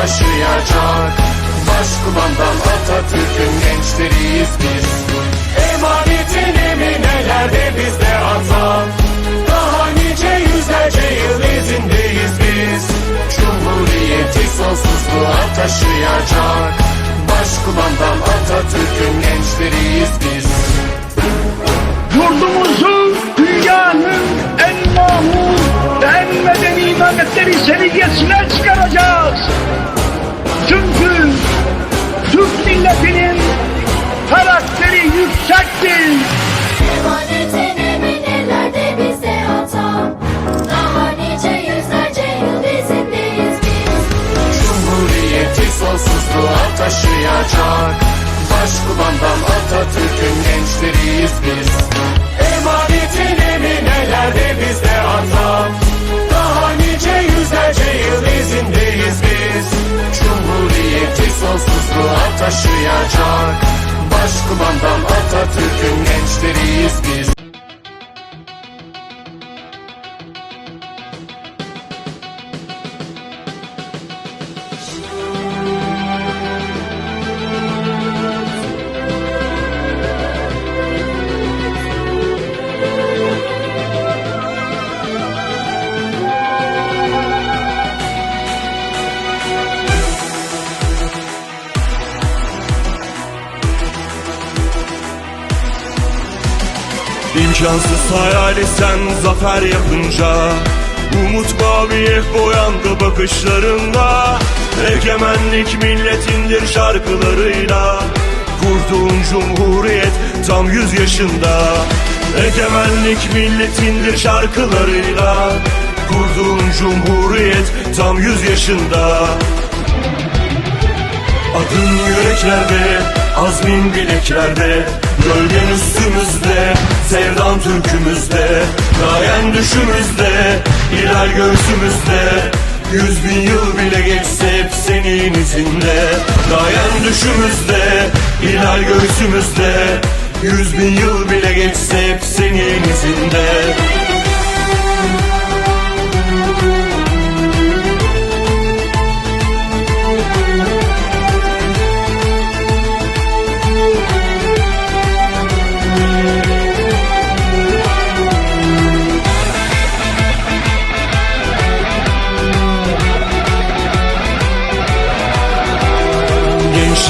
taşıyacak. Başkumandan Atatürk'ün gençleriyiz biz. Emanetin eminelerde bizde atan Daha nice yüzlerce yıl izindeyiz biz. Cumhuriyeti sonsuzluğa taşıyacak. Başkumandan Atatürk'ün gençleriyiz biz taşıyacak Başkumandan Atatürk'ün gençleriyiz biz. Emanetin eminelerde bizde atan Daha nice yüzlerce yıl izindeyiz biz. Cumhuriyeti sonsuzluğa taşıyacak. Başkumandan Atatürk'ün gençleriyiz biz İmkansız hayali sen zafer yapınca Umut maviye boyandı bakışlarında. Egemenlik milletindir şarkılarıyla Kurduğun cumhuriyet tam yüz yaşında. Egemenlik milletindir şarkılarıyla Kurduğun cumhuriyet tam yüz yaşında. Adın yüreklerde, azmin bileklerde Gölgen üstümüzde, sevdan türkümüzde Gayen düşümüzde, hilal göğsümüzde. Yüz bin yıl bile geçse hep senin izinde. Gayen düşümüzde, hilal göğsümüzde. Yüz bin yıl bile geçse hep senin izinde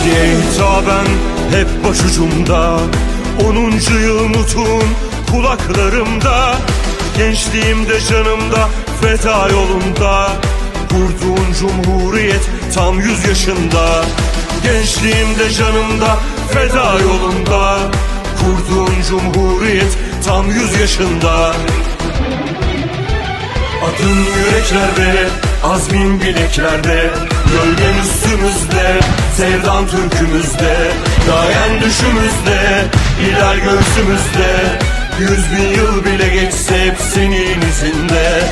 Gençliğe hitaben hep başucumda. Onuncu yıl nutun kulaklarımda. Gençliğimde canımda feda yolunda. Kurduğun cumhuriyet tam yüz yaşında. Gençliğimde canımda feda yolunda. Kurduğun cumhuriyet tam yüz yaşında. Adın yüreklerde, azmin bileklerde Gölgen üstümüzde, sevdan türkümüzde Gayen düşümüzde, hilal göğsümüzde. Yüz bin yıl bile geçse hep senin izinde